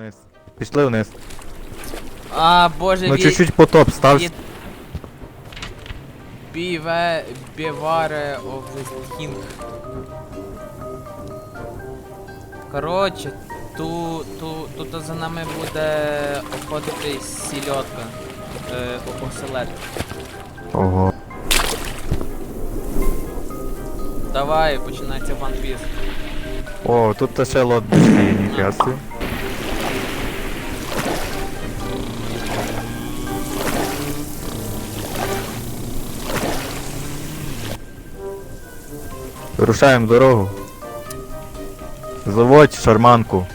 вниз. Пішли вниз. А, боже, Ну ві- чуть-чуть потоп став. від- Біве... Біваре of the King. Коротше, ту, ту, тут за нами буде обходити сільотка. Е, о-. Ого. Давай, починається ванпіс. О, тут ще лот є, ніфіга собі. Вирушаємо в дорогу. Заводь шарманку.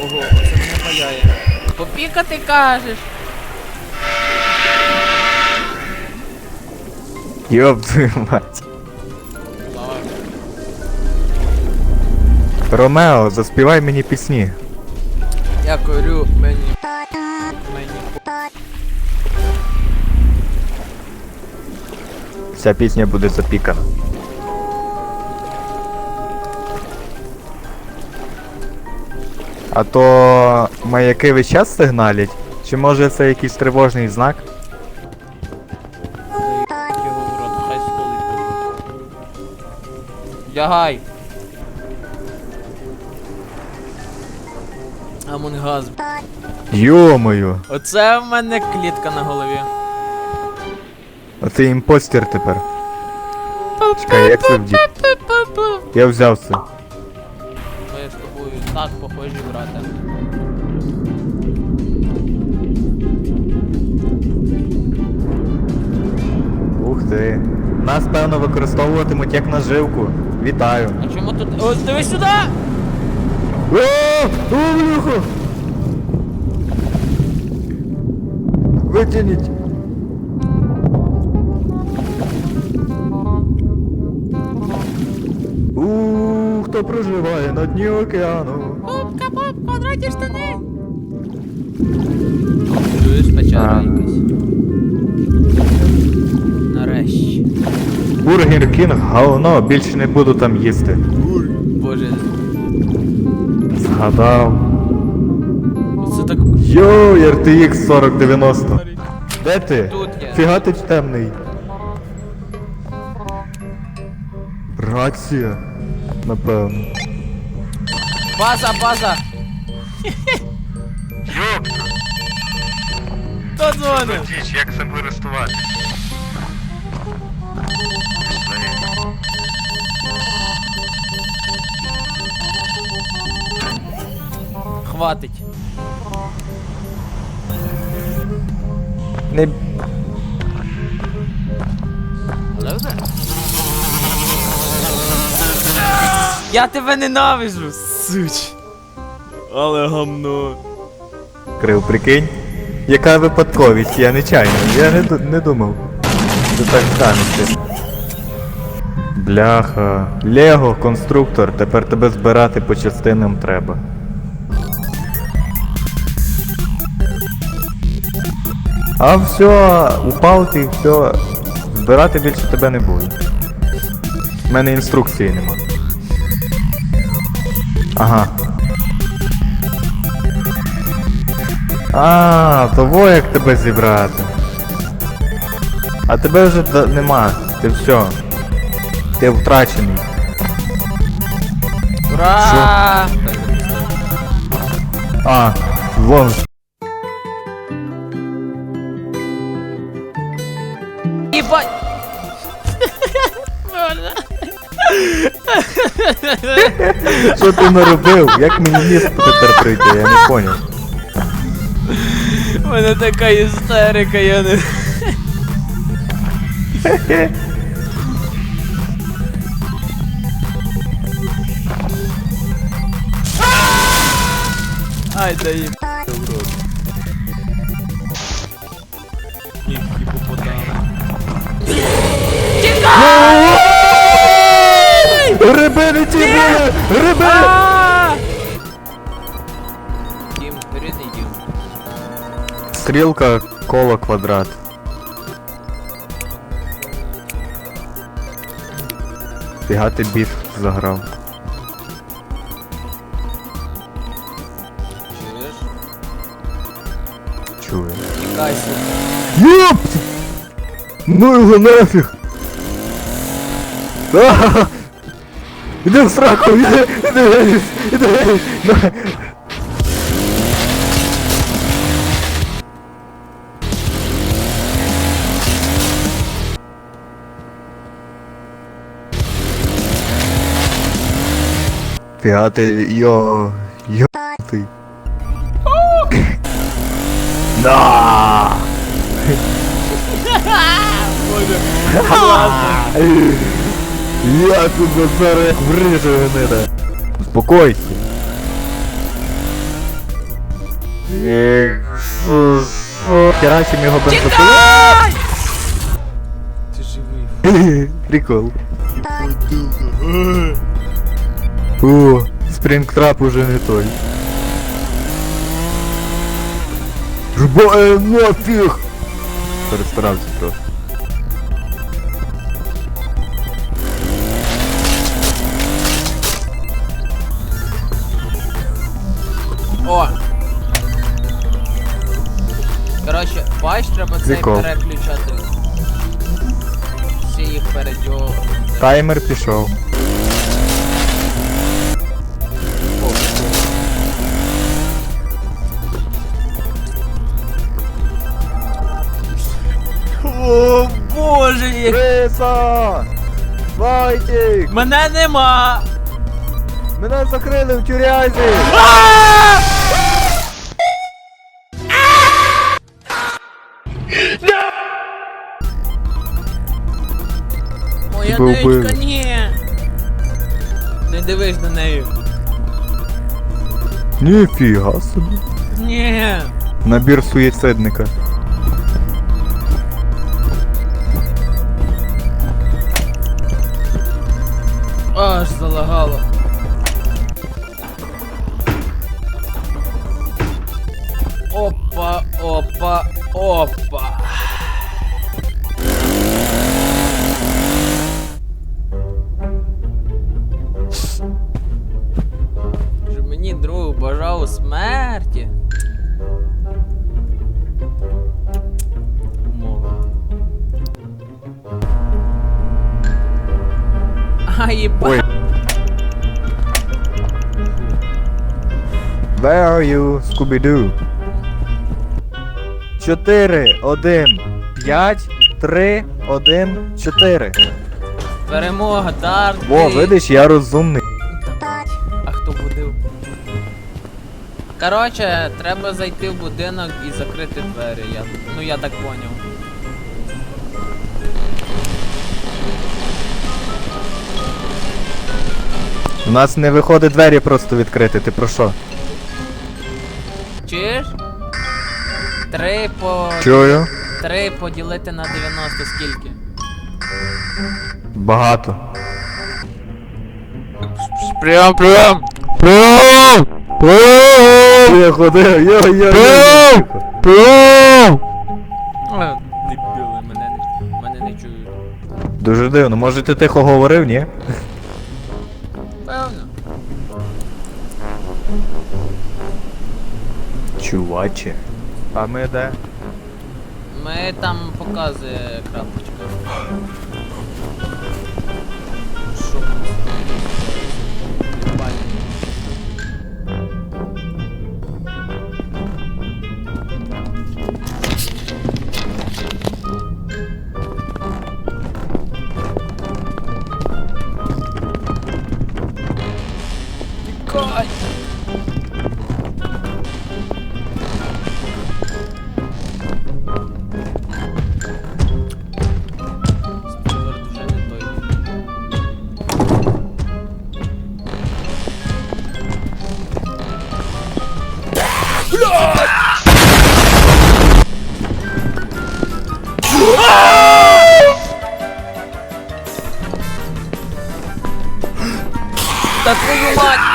Ого, оце мене паяє. Попікати кажеш. Йоп твою мать. Ладно. Ромео, заспівай мені пісні. Я корю мені. Мені. Ця пісня буде запікана. А то маяки весь час сигналять? Чи може це якийсь тривожний знак? Лягай. Амунгаз. Йомою! Оце в мене клітка на голові. А ти імпостер тепер. Чекай, як це вдіти? Я взяв це. Ми з тобою так похожі, брате. Ух ти. Нас певно використовуватимуть як наживку. Вітаю. А чому тут. О, дивись сюди! О, о, блюху! Витягніть! Хто проживає на дні океану? Попка, поп, квадраті штани! Чуєш печера якась. Нарешті. Бургер Кінг говно, більше не буду там їсти. Боже, Згадав. це так. Йоу, RTX 4090. Де ти? Тут я. Фіга ти темний. Рація. Напевно. База, база! Хто дзвонив? Діч, як цим користуватися? Хватить. Не... Я тебе ненавижу, суч. Але гамно. Крив, прикинь. Яка випадковість, я нечайно, я не, ду- не думав. Що так станеться. Бляха. Лего, конструктор, тепер тебе збирати по частинам треба. А все, упав ти, все. Збирати більше тебе не буду. У мене інструкції нема. Ага. А, того як тебе зібрати. А тебе вже да- нема. Ти все. Ти втрачений. Ура! А, вон. Ебать! Що ти наробив? Як мені міст тепер прийти? Я не поняв. У мене така істерика, я не. Ай, да їм. Риби не ті Рибили! Рибили! А! Дім, рідний дім. Стрілка, коло, квадрат. Фіга ти біф заграв. Чуєш? Чую. Тікайся. Йоп! Ну його нафіг! Ага! Іди в сраку, іди, іди, іди, на. Фіга ти, йо, ты. йо, ти. На! Я тут зараз врижу гнида. Успокойся. Херачим його бензопилою. Ти живий. Прикол. О, спрингтрап уже не той. Жбає нафіг! Перестарався трохи. Треба цей Прикол. переключати. Всі їх передьо. Таймер пішов. О, боже, як... Криса! Вайтік! Мене нема! Мене закрили в тюрязі! Моя Тебе вбили. ні! Не дивись на неї. Ніфіга собі. Ні! Набір суїцидника. Where are you, Scooby-Doo? 4, 1, 5, 3, 1, 4. Перемога, Дарт. Во, видиш, я розумний. А хто будив? Короче, треба зайти в будинок і закрити двері. Я, ну я так поняв. У нас не виходить двері просто відкрити, ти про що? Чуєш? Три по. Чую. Три поділити на 90 скільки? Багато. Прям, прям! Прям! Прям! Я ходив, я, я, я. Прям! Дебіли, мене не, мене не чують. Дуже дивно, може ти тихо говорив, ні? Чуваче. А ми де? Ми там показує крапочка. Та твою мать!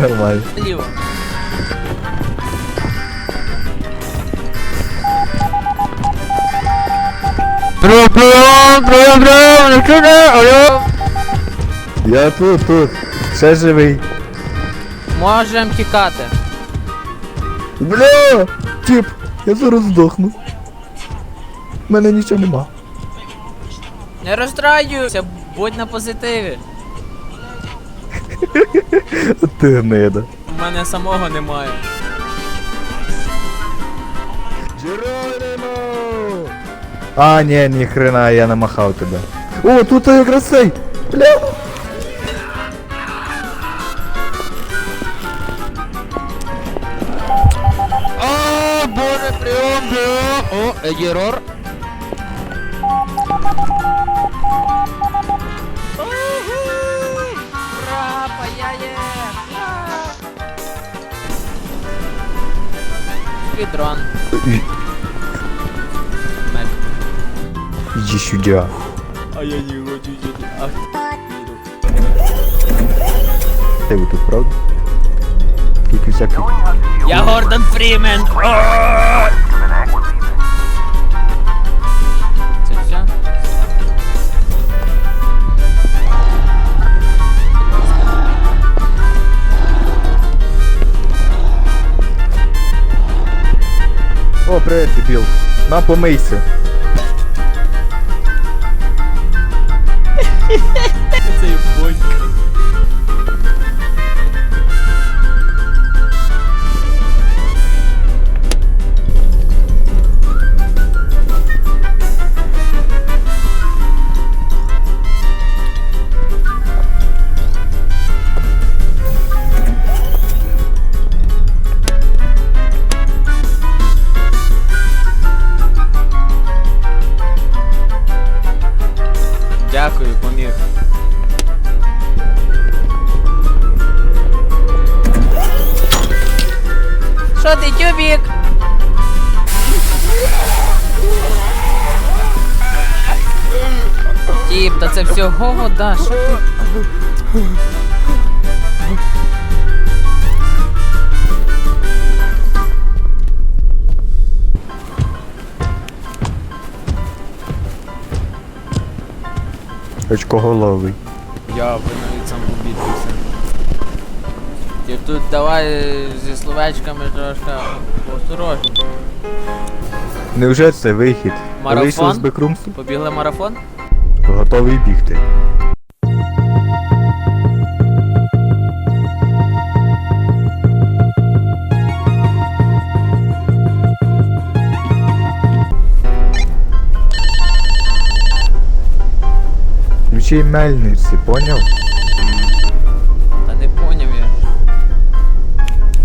Нормально. Ліво. Я тут, тут. Ще живий. Можем тікати. Бля! Тіп, я зараз здохну. У мене нічого нема. Не розстраюйся, будь на позитиві. Ти гнида. У мене самого немає. Джеронимо! А, ні, ні хрена, я намахав тебе. О, тут якраз цей! Бля! О, боже, прийом, прийом. О, егерор. Спідрон. Мек. Иди сюда. А я не хочу сюди. Ах, Ти тут, правда? Тільки всякий. Я Гордон Фрімен. О, привіт, дебіл. На, помийся. Тіп, та це всього вода, що ти? Очкоголовий. Я би навіть сам побідався. Тіп, тут давай зі словечками трошки осторожно. Невже це вихід? Марафон? Побігли марафон? Готовий бігти. Включи мельниці, поняв? Та не поняв я.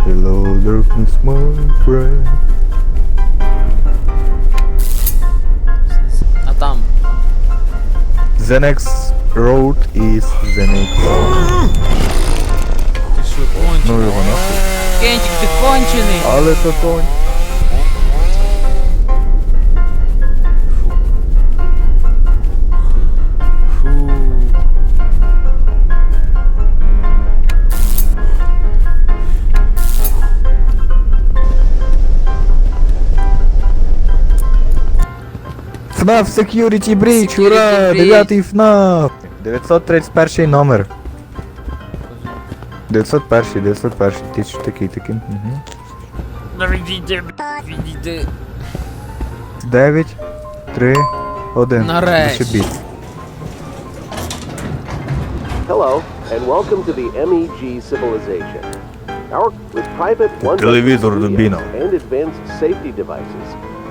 Hello, darkness, my friend. The next road is the next road. Ти що, кончений? Ну його нахуй. Кентік, ти кончений! Але то конь. FNAF Security Breach, Security ура! Breach. Дев'ятий FNAF! 931 номер. 901, 901, ти ж такий такий. Угу. Ну відійди, відійди. 9, 3, 1. Нарешті. Зашибіть. Hello, and welcome to the MEG civilization. Our with private one Телевізор Рубіно. and advanced safety devices,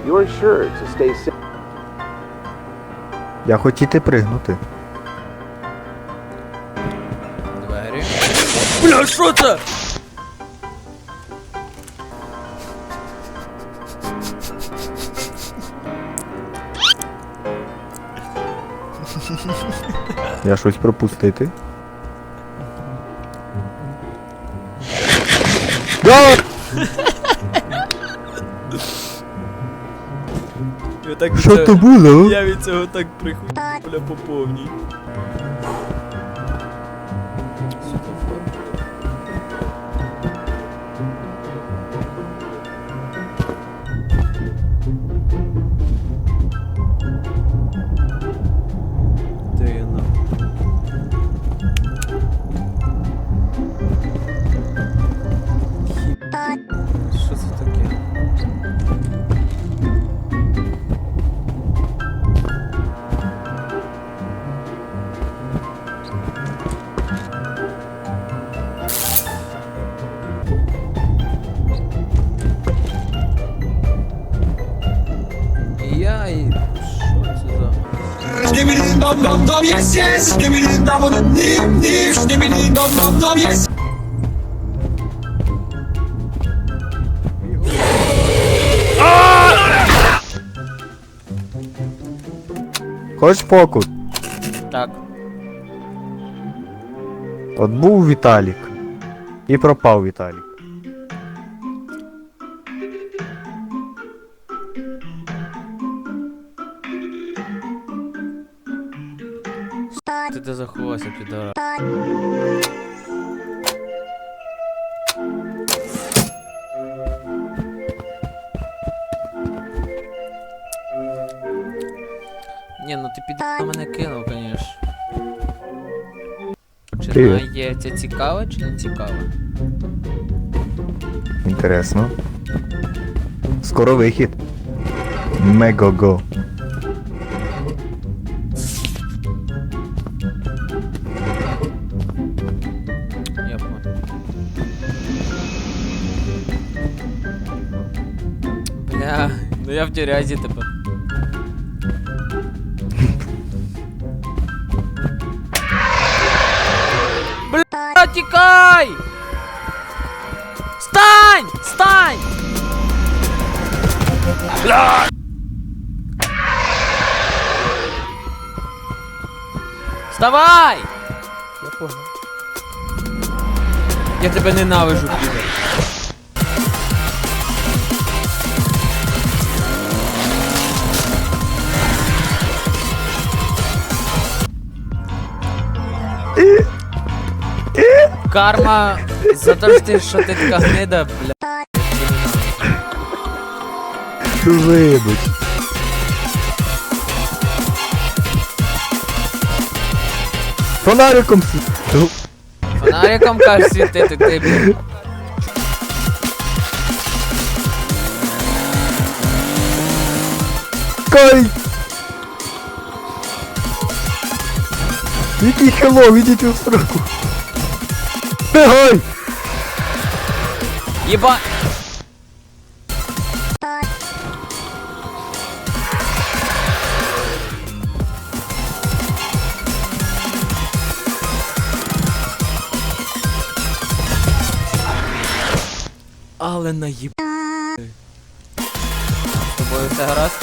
you are sure to stay safe. Я хотіти пригнути. Двері. Бля, що це? Я щось пропустити. Да! Що то було? Я від цього так прихуй, бля, по повній. dom dom yes yes Skibidi dom nip nip Skibidi dom dom dom yes Хочеш покут? Так. От був Віталік. І пропав Віталік. Під мене кинув, конечно. Чи Привіт. знає, це цікаво чи не цікаво? Інтересно. Скоро вихід. Мегого. Я понял. Бля, ну я в тюрязі тепер. Вставай! Я понял. Я тебе ненавижу, піде. Карма за те, що ти така гнида, бля. Вибач. Фонариком світу. Фонариком кажеш світити, ти, бля. Кай! Який хеллоу, ідіть у строку. Бегай! Єба... Але наїб... Тобою все гаразд?